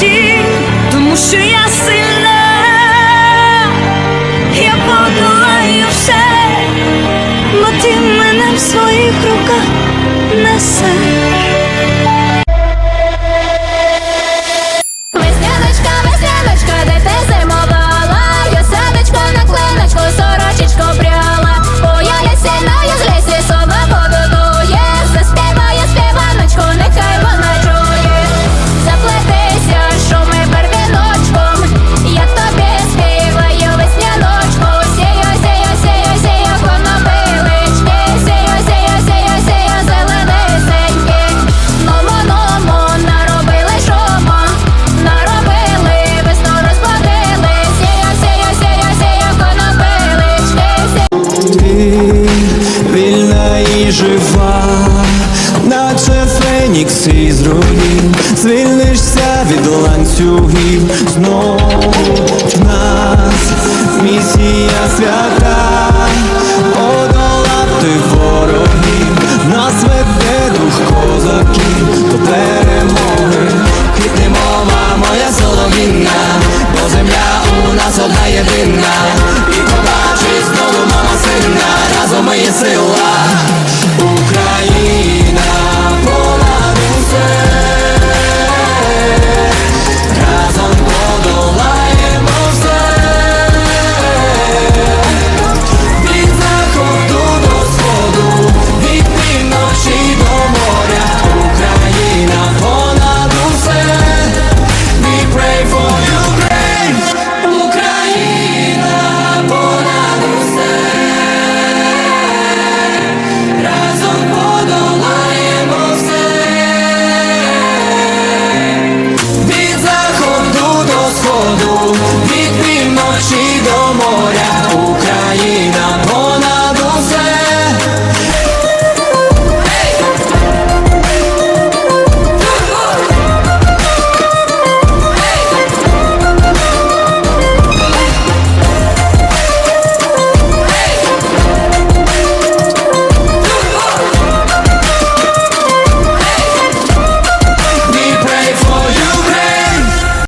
звідусіль, тому що я сильна, я подолаю все, бо ти мене в своїх руках несеш. жива, наче фенікс із руїн звільнишся від ланцюгів Знову в нас, місія свята.